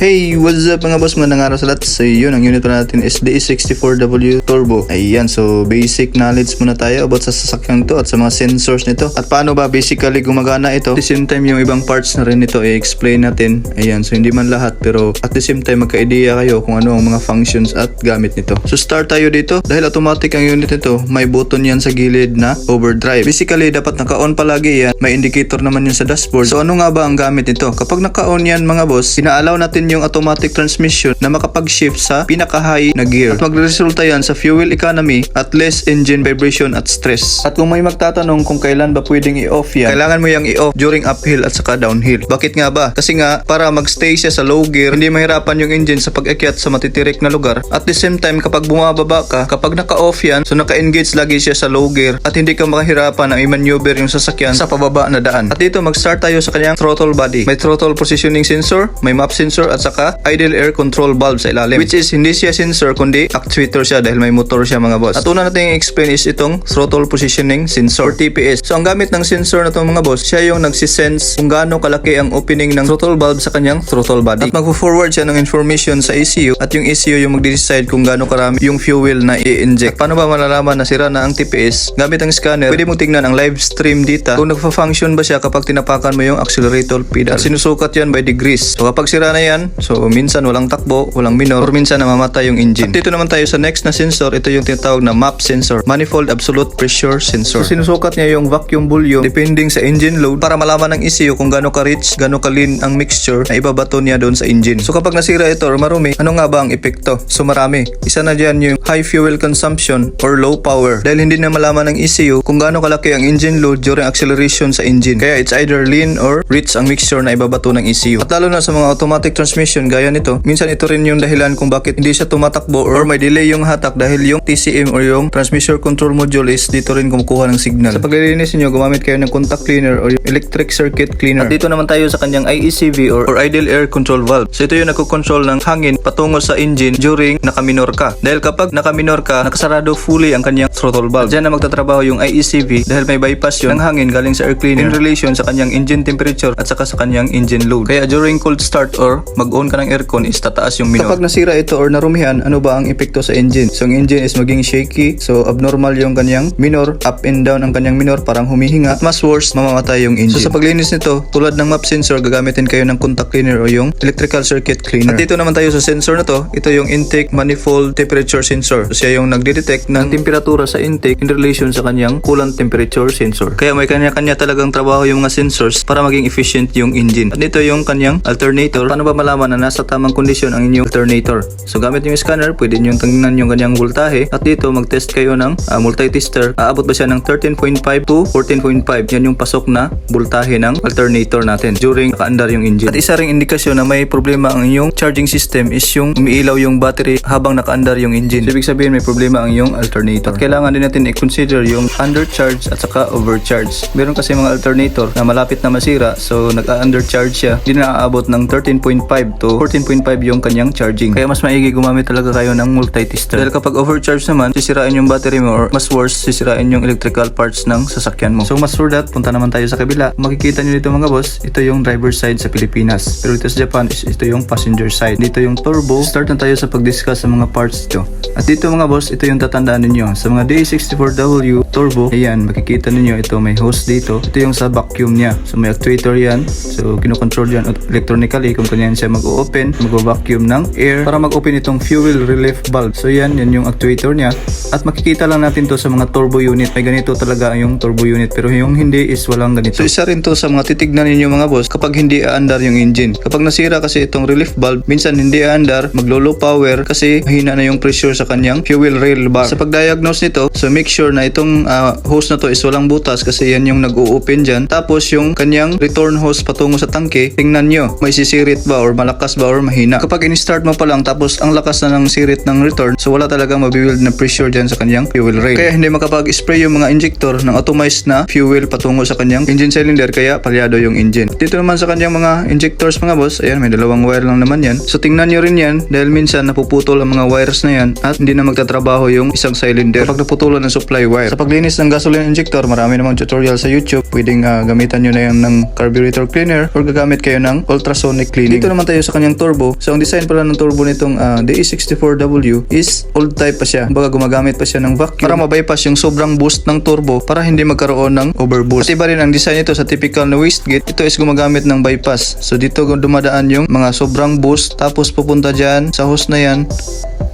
Hey, what's up mga boss? Magandang araw sa lahat. So yun, ang unit pa natin is DE64W Turbo. Ayan, so basic knowledge muna tayo about sa sasakyan to at sa mga sensors nito. At paano ba basically gumagana ito. At the same time, yung ibang parts na rin nito, i-explain natin. Ayan, so hindi man lahat pero at the same time, magka-idea kayo kung ano ang mga functions at gamit nito. So start tayo dito. Dahil automatic ang unit nito, may button yan sa gilid na overdrive. Basically, dapat naka-on palagi yan. May indicator naman yun sa dashboard. So ano nga ba ang gamit nito? Kapag naka-on yan mga boss, inaalaw natin yung automatic transmission na makapag-shift sa pinaka-high na gear. At magresulta yan sa fuel economy at less engine vibration at stress. At kung may magtatanong kung kailan ba pwedeng i-off yan, kailangan mo yung i-off during uphill at saka downhill. Bakit nga ba? Kasi nga, para mag-stay siya sa low gear, hindi mahirapan yung engine sa pag-akyat sa matitirik na lugar. At the same time, kapag bumababa ka, kapag naka-off yan, so naka-engage lagi siya sa low gear at hindi ka makahirapan na i-maneuver yung sasakyan sa pababa na daan. At dito, mag-start tayo sa kanyang throttle body. May throttle positioning sensor, may map sensor at saka idle air control valve sa ilalim. Which is hindi siya sensor kundi actuator siya dahil may motor siya mga boss. At una natin i-explain is itong throttle positioning sensor or TPS. So ang gamit ng sensor na itong mga boss, siya yung nagsisense kung gaano kalaki ang opening ng throttle valve sa kanyang throttle body. At magfo-forward siya ng information sa ECU at yung ECU yung mag-decide kung gaano karami yung fuel na i-inject. Paano ba malalaman na sira na ang TPS? Gamit ang scanner, pwede mong tingnan ang live stream data kung nagfa-function ba siya kapag tinapakan mo yung accelerator pedal. At sinusukat yan by degrees. So kapag sira na yan, so minsan walang takbo, walang minor, or minsan namamatay yung engine. At dito naman tayo sa next na sensor, ito yung tinatawag na MAP sensor, Manifold Absolute Pressure Sensor. So sinusukat niya yung vacuum volume depending sa engine load para malaman ng ECU kung gaano ka-rich, gaano ka-lean ang mixture na ibabato niya doon sa engine. So kapag nasira ito or marumi, ano nga ba ang epekto? So marami. Isa na dyan yung high fuel consumption or low power dahil hindi na malaman ng ECU kung gaano kalaki ang engine load during acceleration sa engine. Kaya it's either lean or rich ang mixture na ibabato ng ECU. At lalo na sa mga automatic transmission gaya nito, minsan ito rin yung dahilan kung bakit hindi siya tumatakbo or may delay yung hatak dahil yung TCM or yung transmission control module is dito rin kumukuha ng signal. Sa paglilinis niyo, gumamit kayo ng contact cleaner or electric circuit cleaner. At dito naman tayo sa kanyang IECV or, or idle air control valve. So ito yung nagko-control ng hangin patungo sa engine during nakaminor ka. Dahil kapag nakaminor ka, nakasarado fully ang kanyang throttle valve. At dyan na magtatrabaho yung IECV dahil may bypass yun ng hangin galing sa air cleaner in relation sa kanyang engine temperature at saka sa kanyang engine load. Kaya during cold start or mag-on ka ng aircon is tataas yung minor. Kapag nasira ito or narumihan, ano ba ang epekto sa engine? So ang engine is maging shaky, so abnormal yung kanyang minor, up and down ang kanyang minor, parang humihinga. At mas worse, mamamatay yung engine. So sa paglinis nito, tulad ng map sensor, gagamitin kayo ng contact cleaner o yung electrical circuit cleaner. At dito naman tayo sa sensor na to, ito yung intake manifold temperature sensor. So siya yung nagde-detect ng temperatura sa intake in relation sa kanyang coolant temperature sensor. Kaya may kanya-kanya talagang trabaho yung mga sensors para maging efficient yung engine. At dito yung kanyang alternator. Paano ba malaman na nasa tamang kondisyon ang inyong alternator? So gamit yung scanner, pwede nyo tingnan yung kanyang voltahe. At dito mag-test kayo ng uh, multi-tester. Aabot ba siya ng 13.5 to 14.5? Yan yung pasok na voltahe ng alternator natin during nakaandar yung engine. At isa ring indikasyon na may problema ang inyong charging system is yung umiilaw yung battery habang nakaandar yung engine. So, ibig sabihin may problema ang iyong alternator. At kailangan din natin i-consider yung undercharge at saka overcharge. Meron kasi mga alternator na malapit na masira so nag-undercharge siya. Hindi na aabot ng 13.5 to 14.5 yung kanyang charging. Kaya mas maigi gumamit talaga kayo ng multi-tester. Dahil kapag overcharge naman, sisirain yung battery mo or mas worse, sisirain yung electrical parts ng sasakyan mo. So mas for that, punta naman tayo sa kabila. Makikita nyo dito mga boss, ito yung driver side sa Pilipinas. Pero dito sa Japan, ito yung passenger side. Dito yung turbo. Start na tayo sa pag-discuss sa mga parts dito. At dito mga boss, ito yung tatandaan ninyo. Sa mga DA64W turbo, ayan, makikita ninyo ito may hose dito. Ito yung sa vacuum niya. So may actuator yan. So kinokontrol yan electronically kung kanyan siya mag-open, mag-vacuum ng air para mag-open itong fuel relief valve. So yan, yan yung actuator niya. At makikita lang natin to sa mga turbo unit. May ganito talaga yung turbo unit. Pero yung hindi is walang ganito. So isa rin to sa mga titignan ninyo mga boss kapag hindi aandar yung engine. Kapag nasira kasi itong relief valve, minsan hindi aandar, maglo-low power kasi mahina na yung pressure sa kanyang fuel rail bar. Sa pag-diagnose nito, so make sure na itong ah, hose na to is walang butas kasi yan yung nag-o-open dyan. Tapos yung kanyang return hose patungo sa tangke, tingnan nyo, may sisirit ba or malakas ba or mahina. Kapag in-start mo pa lang tapos ang lakas na ng sirit ng return, so wala talagang mabibuild na pressure dyan sa kanyang fuel rail. Kaya hindi makapag-spray yung mga injector ng automized na fuel patungo sa kanyang engine cylinder kaya palyado yung engine. Dito naman sa kanyang mga injectors mga boss, ayan may dalawang wire lang naman yan. So tingnan nyo rin yan dahil minsan napuputol ang mga wires na yan at hindi na magtatrabaho yung isang cylinder kapag naputulan ng supply wire. Sa paglinis ng gasoline injector, marami namang tutorial sa YouTube. Pwedeng ah, gamitan nyo na yan ng carburetor cleaner or gagamit kayo ng ultrasonic cleaning. Dito naman tayo sa kanyang turbo. So ang design pala ng turbo nitong ah, DE64W is old type pa siya. Baga gumagamit pa siya ng vacuum para mabypass yung sobrang boost ng turbo para hindi magkaroon ng overboost. At iba rin ang design nito sa typical na wastegate. Ito is gumagamit ng bypass. So dito dumadaan yung mga sobrang boost tapos pupunta dyan sa hose na yan.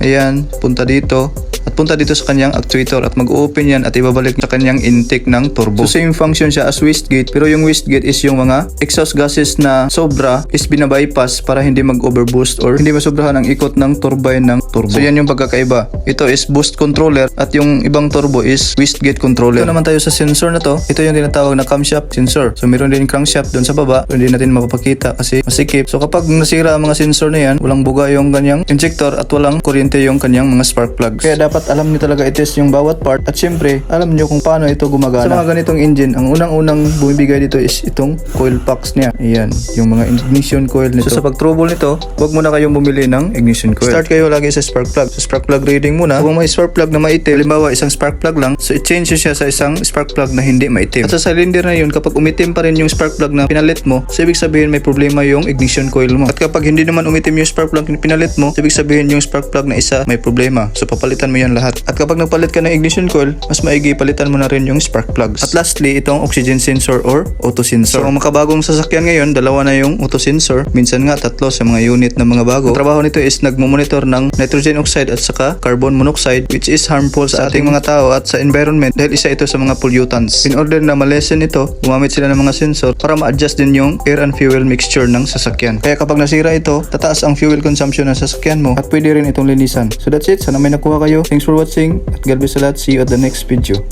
Ayan, punta dito at punta dito sa kanyang actuator at mag-open yan at ibabalik sa kanyang intake ng turbo. So same function siya as wastegate pero yung wastegate is yung mga exhaust gases na sobra is binabypass para hindi mag-overboost or hindi masobrahan ang ikot ng turbine ng turbo. So yan yung pagkakaiba. Ito is boost controller at yung ibang turbo is wastegate controller. Ito naman tayo sa sensor na to. Ito yung tinatawag na camshaft sensor. So meron din crankshaft doon sa baba. Pero hindi natin mapapakita kasi masikip. So kapag nasira ang mga sensor na yan, walang buga yung kanyang injector at walang kuryente yung kanyang mga spark plugs. Kaya dapat alam niyo talaga i-test yung bawat part at syempre alam niyo kung paano ito gumagana. Sa mga ganitong engine, ang unang-unang bumibigay dito is itong coil packs niya. Ayan, yung mga ignition coil nito. So sa pag-trouble nito, huwag muna kayong bumili ng ignition coil. Start kayo lagi sa spark plug. Sa spark plug reading muna. Kung may spark plug na maitim, halimbawa isang spark plug lang, so i-change siya sa isang spark plug na hindi maitim. At sa cylinder na yun, kapag umitim pa rin yung spark plug na pinalit mo, so ibig sabihin may problema yung ignition coil mo. At kapag hindi naman umitim yung spark plug na pinalit mo, so ibig sabihin yung spark plug na isa may problema. So papalitan mo yan lahat. At kapag nagpalit ka ng ignition coil, mas maigi palitan mo na rin yung spark plugs. At lastly, itong oxygen sensor or auto sensor. So ang makabagong sasakyan ngayon, dalawa na yung auto sensor. Minsan nga tatlo sa mga unit ng mga bago. Ang trabaho nito is nagmumonitor ng nitrogen oxide at saka carbon monoxide which is harmful sa ating mga tao at sa environment dahil isa ito sa mga pollutants. In order na malesen ito, gumamit sila ng mga sensor para ma-adjust din yung air and fuel mixture ng sasakyan. Kaya kapag nasira ito, tataas ang fuel consumption ng sasakyan mo at pwede rin itong linisan. So that's it. Sana may nakuha kayo. Thanks for watching at God bless a lot. See you at the next video.